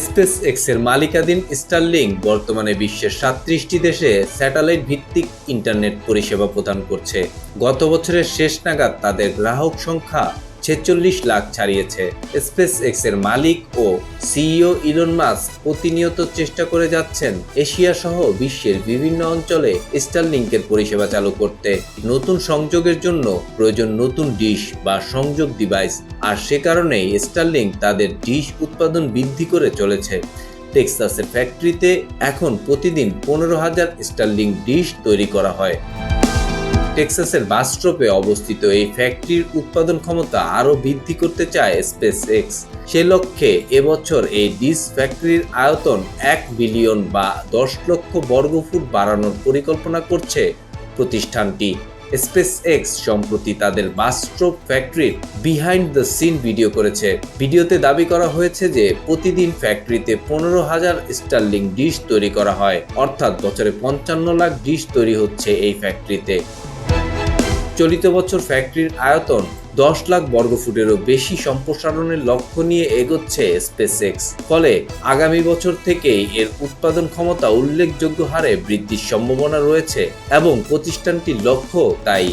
Space এক্সের মালিকাধীন starling বর্তমানে বিশ্বের সাতত্রিশটি দেশে স্যাটেলাইট ভিত্তিক ইন্টারনেট পরিষেবা প্রদান করছে। গত বছরের শেষ নাগাদ তাদের গ্রাহক সংখ্যা ছেচল্লিশ লাখ ছাড়িয়েছে। স্পেস এক্সের মালিক ও সিইও ইলন মাস্ক প্রতিনিয়ত চেষ্টা করে যাচ্ছেন এশিয়া সহ বিশ্বের বিভিন্ন অঞ্চলে স্টারলিংকের পরিষেবা চালু করতে। নতুন সংযোগের জন্য প্রয়োজন নতুন ডিশ বা সংযোগ ডিভাইস। আর সে কারণেই স্টারলিংক তাদের ডিশ উৎপাদন বৃদ্ধি করে চলেছে। টেক্সাসের ফ্যাক্টরিতে এখন প্রতিদিন পনেরো হাজার স্টারলিং ডিশ তৈরি করা হয়। টেক্সাসের বাস্ট্রপে অবস্থিত এই ফ্যাক্টরির উৎপাদন ক্ষমতা আরও বৃদ্ধি করতে চায় স্পেস এক্স সে লক্ষ্যে এবছর এই ডিস ফ্যাক্টরির আয়তন এক বিলিয়ন বা দশ লক্ষ বর্গফুট বাড়ানোর পরিকল্পনা করছে প্রতিষ্ঠানটি। স্পেস এক্স সম্প্রতি তাদের বাস্ট্রপ ফ্যাক্টরির বিহাইন্ড দ্য সিন ভিডিও করেছে। ভিডিওতে দাবি করা হয়েছে যে প্রতিদিন ফ্যাক্টরিতে পনেরো হাজার স্টারলিং ডিশ তৈরি করা হয়, অর্থাৎ বছরে পঞ্চান্ন লাখ ডিশ তৈরি হচ্ছে এই ফ্যাক্টরিতে। চলিত বছর ফ্যাক্টরির আয়তন দশ লাখ বর্গফুটেরও বেশি সম্প্রসারণের লক্ষ্য নিয়ে এগোচ্ছে স্পেসএক্স ফলে আগামী বছর থেকেই এর উৎপাদন ক্ষমতা উল্লেখযোগ্য হারে বৃদ্ধির সম্ভাবনা রয়েছে এবং প্রতিষ্ঠানটির লক্ষ্য তাই।